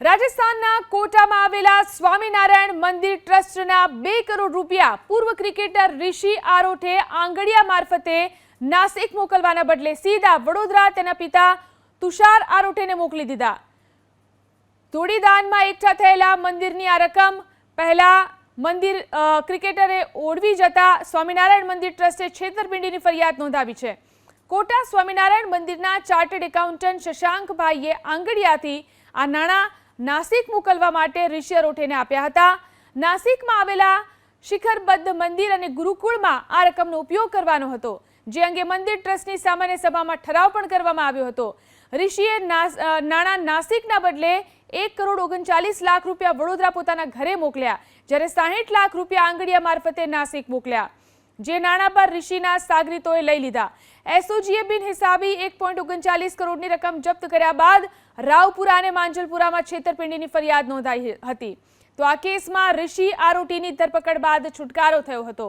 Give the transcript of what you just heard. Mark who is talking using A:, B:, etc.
A: રાજસ્થાનના કોટામાં આવેલા સ્વામિનારાયણ મંદિર ટ્રસ્ટના બે કરોડ રૂપિયા પૂર્વ ક્રિકેટર ઋષિ આરોઠે આંગડિયા મારફતે નાસિક મોકલવાના બદલે સીધા વડોદરા તેના પિતા તુષાર આરોઠેને મોકલી દીધા. ધોળીદાનમાં એકઠા થયેલા મંદિરની આ રકમ પહેલા મંદિર ક્રિકેટરે ઓળવી જતા સ્વામિનારાયણ મંદિર ટ્રસ્ટે છેતરપિંડીની ફરિયાદ નોંધાવી છે. કોટા સ્વામિનારાયણ મંદિરના ચાર્ટર્ડ એકાઉન્ટન્ટ શશાંકભાઈએ આંગડિયાથી આ નાણાં નાસિક મોકલવા માટે ઋષિ અરોઠેને આપ્યા હતા. નાસિકમાં આવેલા શિખરબદ્ધ મંદિર અને ગુરુકુળમાં આ રકમનો ઉપયોગ કરવાનો હતો, જે અંગે મંદિર ટ્રસ્ટની સામાન્ય સભામાં ઠરાવ પણ કરવામાં આવ્યો હતો. ઋષિએ નાણાં નાસિકના બદલે એક કરોડ ઓગણચાલીસ લાખ રૂપિયા વડોદરા પોતાના ઘરે મોકલ્યા, જ્યારે સાહીઠ લાખ રૂપિયા આંગળિયા મારફતે નાસિક મોકલ્યા. જે નાણાં પર ઋષિના સાગરીતોએ લઈ લીધા. એસઓજીએ બિન હિસાબી એક પોઈન્ટ ઓગણચાલીસ કરોડની રકમ જપ્ત કર્યા બાદ રાવપુરા અને માંજલપુરામાં છેતરપિંડીની ફરિયાદ નોંધાઈ હતી. તો આ કેસમાં ઋષિ આરોટીની ધરપકડ બાદ છુટકારો થયો હતો.